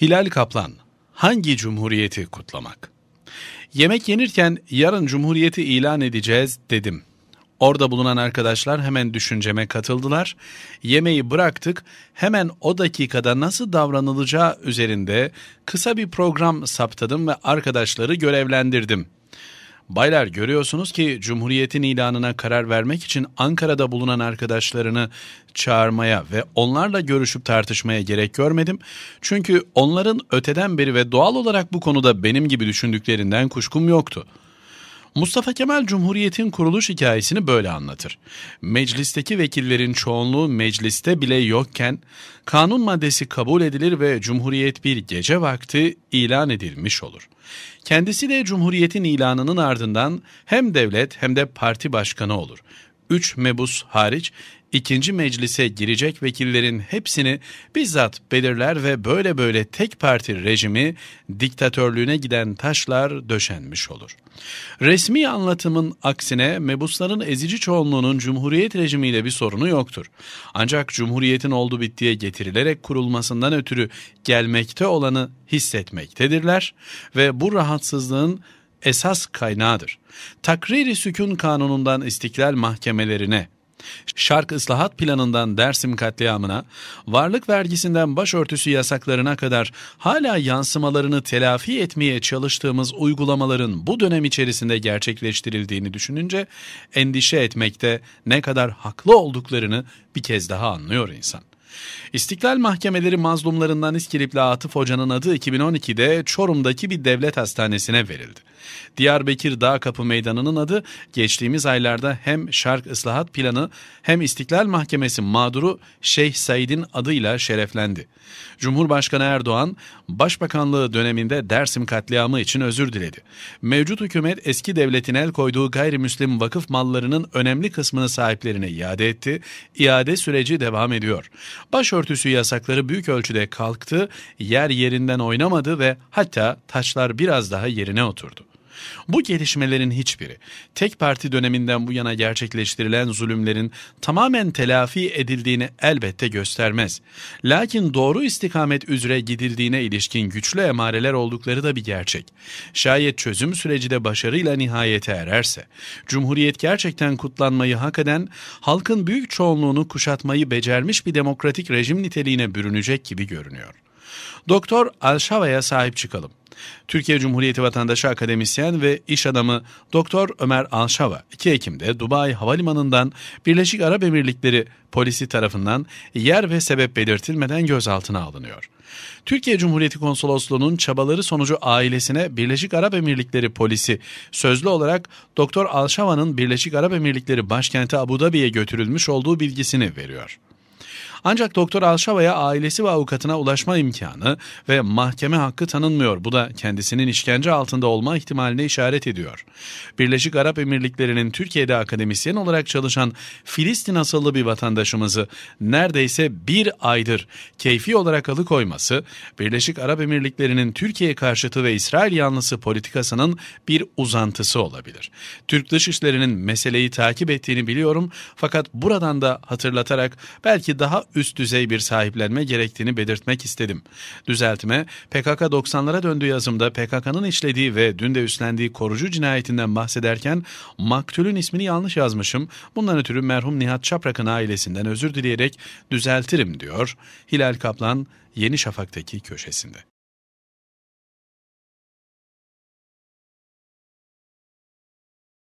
Hilal Kaplan, hangi cumhuriyeti kutlamak? Yemek yenirken yarın cumhuriyeti ilan edeceğiz dedim. Orada bulunan arkadaşlar hemen düşünceme katıldılar. Yemeği bıraktık. Hemen o dakikada nasıl davranılacağı üzerinde kısa bir program saptadım ve arkadaşları görevlendirdim. Baylar görüyorsunuz ki Cumhuriyet'in ilanına karar vermek için Ankara'da bulunan arkadaşlarını çağırmaya ve onlarla görüşüp tartışmaya gerek görmedim. Çünkü onların öteden beri ve doğal olarak bu konuda benim gibi düşündüklerinden kuşkum yoktu. Mustafa Kemal Cumhuriyet'in kuruluş hikayesini böyle anlatır. Meclisteki vekillerin çoğunluğu mecliste bile yokken kanun maddesi kabul edilir ve Cumhuriyet bir gece vakti ilan edilmiş olur. Kendisi de Cumhuriyet'in ilanının ardından hem devlet hem de parti başkanı olur. Üç mebus hariç ikinci meclise girecek vekillerin hepsini bizzat belirler ve böyle böyle tek parti rejimi diktatörlüğüne giden taşlar döşenmiş olur. Resmi anlatımın aksine mebusların ezici çoğunluğunun cumhuriyet rejimiyle bir sorunu yoktur. Ancak cumhuriyetin oldu bittiye getirilerek kurulmasından ötürü gelmekte olanı hissetmektedirler ve bu rahatsızlığın esas kaynağıdır. Takriri sükun kanunundan istiklal mahkemelerine, Şark ıslahat planından Dersim katliamına, varlık vergisinden başörtüsü yasaklarına kadar hala yansımalarını telafi etmeye çalıştığımız uygulamaların bu dönem içerisinde gerçekleştirildiğini düşününce endişe etmekte ne kadar haklı olduklarını bir kez daha anlıyor insan. İstiklal Mahkemeleri mazlumlarından İskilipli Atıf Hoca'nın adı 2012'de Çorum'daki bir devlet hastanesine verildi. Diyarbakır Dağ Kapı Meydanı'nın adı geçtiğimiz aylarda hem Şark Islahat Planı hem İstiklal Mahkemesi mağduru Şeyh Said'in adıyla şereflendi. Cumhurbaşkanı Erdoğan, Başbakanlığı döneminde Dersim katliamı için özür diledi. Mevcut hükümet eski devletin el koyduğu gayrimüslim vakıf mallarının önemli kısmını sahiplerine iade etti. İade süreci devam ediyor. Başörtüsü yasakları büyük ölçüde kalktı, yer yerinden oynamadı ve hatta taşlar biraz daha yerine oturdu. Bu gelişmelerin hiçbiri tek parti döneminden bu yana gerçekleştirilen zulümlerin tamamen telafi edildiğini elbette göstermez. Lakin doğru istikamet üzere gidildiğine ilişkin güçlü emareler oldukları da bir gerçek. Şayet çözüm süreci de başarıyla nihayete ererse, Cumhuriyet gerçekten kutlanmayı hak eden, halkın büyük çoğunluğunu kuşatmayı becermiş bir demokratik rejim niteliğine bürünecek gibi görünüyor. Doktor Alşava'ya sahip çıkalım. Türkiye Cumhuriyeti vatandaşı akademisyen ve iş adamı Doktor Ömer Alşava 2 Ekim'de Dubai Havalimanı'ndan Birleşik Arap Emirlikleri polisi tarafından yer ve sebep belirtilmeden gözaltına alınıyor. Türkiye Cumhuriyeti Konsolosluğu'nun çabaları sonucu ailesine Birleşik Arap Emirlikleri polisi sözlü olarak Doktor Alşava'nın Birleşik Arap Emirlikleri başkenti Abu Dhabi'ye götürülmüş olduğu bilgisini veriyor. Ancak Doktor Alşava'ya ailesi ve avukatına ulaşma imkanı ve mahkeme hakkı tanınmıyor. Bu da kendisinin işkence altında olma ihtimaline işaret ediyor. Birleşik Arap Emirlikleri'nin Türkiye'de akademisyen olarak çalışan Filistin asıllı bir vatandaşımızı neredeyse bir aydır keyfi olarak alıkoyması, Birleşik Arap Emirlikleri'nin Türkiye karşıtı ve İsrail yanlısı politikasının bir uzantısı olabilir. Türk Dışişleri'nin meseleyi takip ettiğini biliyorum fakat buradan da hatırlatarak belki daha üst düzey bir sahiplenme gerektiğini belirtmek istedim. Düzeltme, PKK 90'lara döndüğü yazımda PKK'nın işlediği ve dün de üstlendiği korucu cinayetinden bahsederken maktulün ismini yanlış yazmışım. Bundan ötürü merhum Nihat Çaprak'ın ailesinden özür dileyerek düzeltirim diyor Hilal Kaplan Yeni Şafak'taki köşesinde.